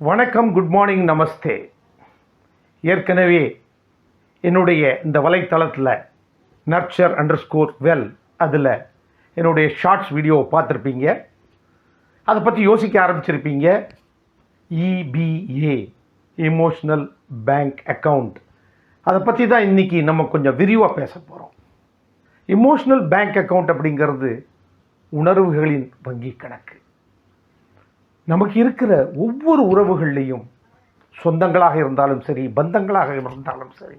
வணக்கம் good morning நமஸ்தே. ஏற்கனவே என்னுடைய இந்த வலைத்தளத்தில் நர்ச்சர் அண்டர் ஸ்கோர் வெல் அதில் என்னுடைய ஷார்ட்ஸ் வீடியோவை பார்த்துருப்பீங்க. அதை பற்றி யோசிக்க ஆரம்பிச்சிருப்பீங்க. இபிஏ எமோஷ்னல் பேங்க் அக்கவுண்ட் அதை பற்றி தான் இன்றைக்கி நம்ம கொஞ்சம் விரிவாக பேச போகிறோம் இமோஷ்னல் பேங்க் அக்கவுண்ட் அப்படிங்கிறது உணர்வுகளின் வங்கி கணக்கு. நமக்கு இருக்கிற ஒவ்வொரு உறவுகள்லேயும் சொந்தங்களாக இருந்தாலும் சரி பந்தங்களாக இருந்தாலும் சரி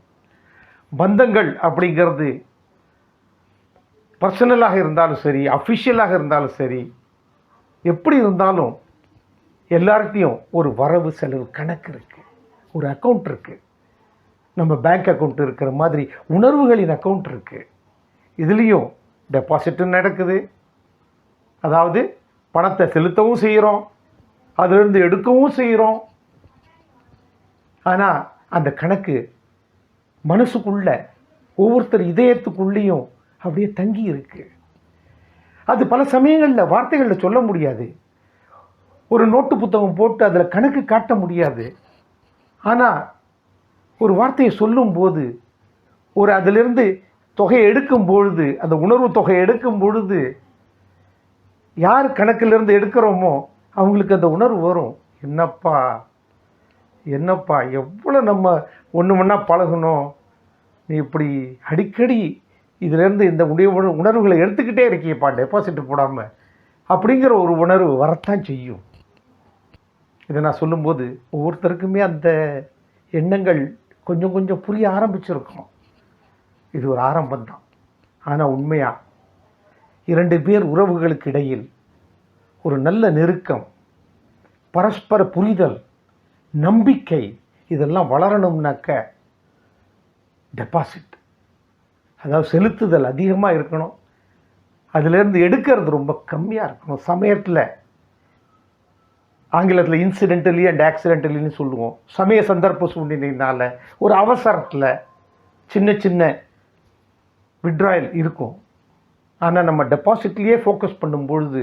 பந்தங்கள் அப்படிங்கிறது பர்சனலாக இருந்தாலும் சரி அஃபிஷியலாக இருந்தாலும் சரி எப்படி இருந்தாலும் எல்லார்ட்டையும் ஒரு வரவு செலவு கணக்கு இருக்குது ஒரு அக்கௌண்ட் இருக்குது நம்ம பேங்க் அக்கௌண்ட் இருக்கிற மாதிரி உணர்வுகளின் அக்கௌண்ட் இருக்குது இதுலேயும் டெபாசிட்டும் நடக்குது. அதாவது பணத்தை செலுத்தவும் செய்கிறோம் அதிலிருந்து எடுக்கவும் செய்கிறோம். ஆனால் அந்த கணக்கு மனசுக்குள்ள ஒவ்வொருத்தர் இதயத்துக்குள்ளேயும் அப்படியே தங்கி இருக்கு. அது பல சமயங்களில் வார்த்தைகளில் சொல்ல முடியாது. ஒரு நோட்டு புத்தகம் போட்டு அதில் கணக்கு காட்ட முடியாது. ஆனால் ஒரு வார்த்தையை சொல்லும்போது ஒரு அதிலிருந்து தொகையை எடுக்கும் பொழுது அந்த உணர்வு தொகையை எடுக்கும் பொழுது யார் கணக்கிலிருந்து எடுக்கிறோமோ அவங்களுக்கு அந்த உணர்வு வரும். என்னப்பா என்னப்பா எவ்வளோ நம்ம ஒன்று ஒன்றா பழகணும் நீ இப்படி அடிக்கடி இதிலேருந்து இந்த உணவு உணர்வுகளை எடுத்துக்கிட்டே இருக்கியப்பா டெபாசிட் போடாமல் அப்படிங்கிற ஒரு உணர்வு வரத்தான் செய்யும். இதை நான் சொல்லும்போது ஒவ்வொருத்தருக்குமே அந்த எண்ணங்கள் கொஞ்சம் கொஞ்சம் புரிய ஆரம்பிச்சிருக்கோம். இது ஒரு ஆரம்பம் தான் ஆனால் உண்மையாக இரண்டு பேர் உறவுகளுக்கு இடையில் ஒரு நல்ல நெருக்கம் பரஸ்பர புரிதல் நம்பிக்கை இதெல்லாம் வளரணும்னாக்க டெபாசிட் அதாவது செலுத்துதல் அதிகமாக இருக்கணும். அதிலேருந்து எடுக்கிறது ரொம்ப கம்மியாக இருக்கணும். சமயத்தில் ஆங்கிலத்தில் இன்சிடென்டலி அண்ட் ஆக்சிடென்டலின்னு சொல்லுவோம். சமய சந்தர்ப்ப சூழ்நிலையினால் ஒரு அவசரத்தில் சின்ன சின்ன விட்ராயல் இருக்கும். ஆனால் நம்ம டெபாசிட்லேயே ஃபோக்கஸ் பண்ணும் பொழுது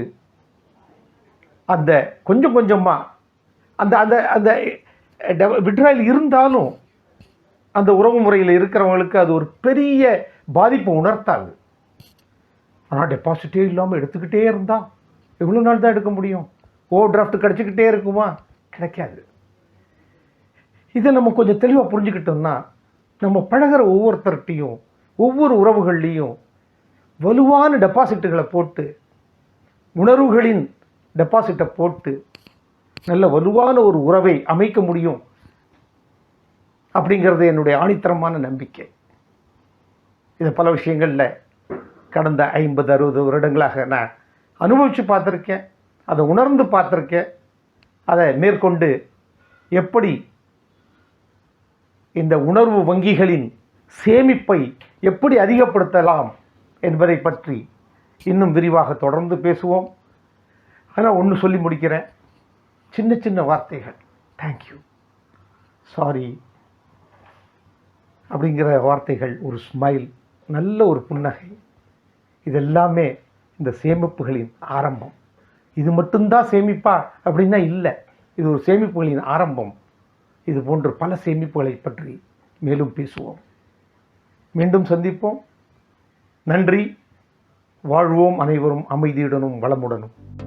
அந்த கொஞ்சம் கொஞ்சமாக அந்த அந்த அந்த விட்ராயல் இருந்தாலும் அந்த உறவு முறையில் இருக்கிறவங்களுக்கு அது ஒரு பெரிய பாதிப்பை உணர்த்தாது. ஆனால் டெபாசிட்டே இல்லாமல் எடுத்துக்கிட்டே இருந்தால் எவ்வளோ நாள் தான் எடுக்க முடியும்? ஓவர் டிராஃப்ட் கிடச்சிக்கிட்டே இருக்குமா? கிடைக்காது. இதை நம்ம கொஞ்சம் தெளிவாக புரிஞ்சுக்கிட்டோம்னா நம்ம பழகிற ஒவ்வொருத்தர்கிட்டையும் ஒவ்வொரு உறவுகள்லேயும் வலுவான டெபாசிட்டுகளை போட்டு உணர்வுகளின் டெபாசிட்டை போட்டு நல்ல வலுவான ஒரு உறவை அமைக்க முடியும் அப்படிங்கிறது என்னுடைய ஆணித்தரமான நம்பிக்கை. இதை பல விஷயங்களில் கடந்த ஐம்பது அறுபது வருடங்களாக நான் அனுபவித்து பார்த்துருக்கேன். அதை உணர்ந்து பார்த்துருக்கேன். அதை மேற்கொண்டு எப்படி இந்த உணர்வு வங்கிகளின் சேமிப்பை எப்படி அதிகப்படுத்தலாம் என்பதை பற்றி இன்னும் விரிவாக தொடர்ந்து பேசுவோம். ஆனால் ஒன்று சொல்லி முடிக்கிறேன். சின்ன சின்ன வார்த்தைகள். தேங்க்யூ சாரி அப்படிங்கிற வார்த்தைகள் ஒரு ஸ்மைல் நல்ல ஒரு புன்னகை. இதெல்லாமே இந்த சேமிப்புகளின் ஆரம்பம். இது மட்டும்தான் சேமிப்பா அப்படின்னா இல்லை. இது ஒரு சேமிப்புகளின் ஆரம்பம். இது போன்ற பல சேமிப்புகளை பற்றி மேலும் பேசுவோம். மீண்டும் சந்திப்போம். நன்றி. வாழ்வோம் அனைவரும் அமைதியுடனும் வளமுடனும்.